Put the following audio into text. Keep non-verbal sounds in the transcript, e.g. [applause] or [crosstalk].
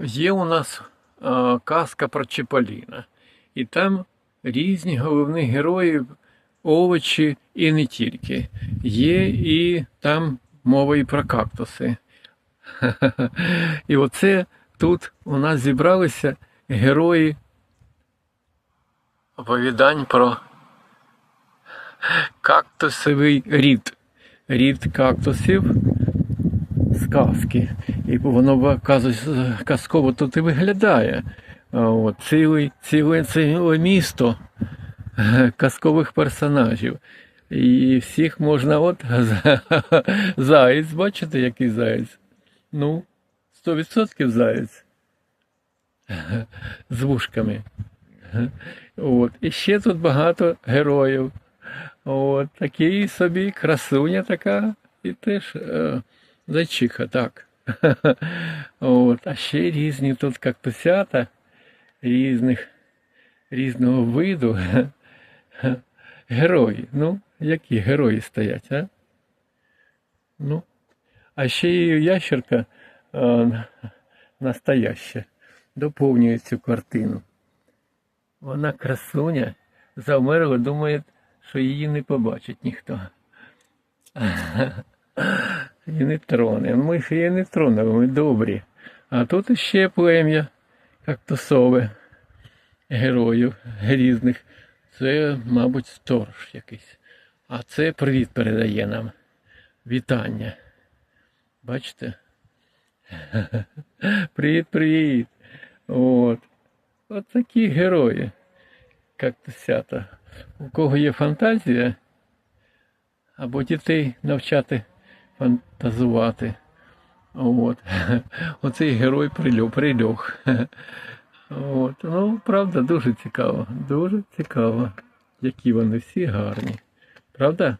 Є у нас е, казка про Чиполіна, і там різні головні герої, овочі і не тільки. Є і там мова і про кактуси. [laughs] І оце тут у нас зібралися герої оповідань про кактусовий рід. Рід кактусів сказки. І воно казково тут і виглядає. От, ціле, ціле, ціле місто е, казкових персонажів. І всіх можна от [laughs] заєць, бачите, який заєць? Ну, 100% заєць. [laughs] З вушками. От. І ще тут багато героїв. От, такий собі красуня така, і теж е, зайчиха, так. [laughs] От, а ще різні тут кактусята різних, різного виду. [laughs] Герої. Ну, які герої стоять, а? Ну, а ще і ящерка е, настояща доповнює цю картину. Вона красуня, завмерла, думає, що її не побачить ніхто. [laughs] І не троне. Ми ж її не тронули, ми добрі. А тут іще плем'я кактусове героїв різних. Це, мабуть, сторож якийсь. А це привіт передає нам. Вітання. Бачите? [laughs] Привіт, привіт. От. От такі герої. Кактусята. У кого є фантазія, або дітей навчати фантазувати. От. [laughs] Оцей герой прильох, прильох. От. Ну, правда, дуже цікаво. Дуже цікаво. Які вони всі гарні. Правда?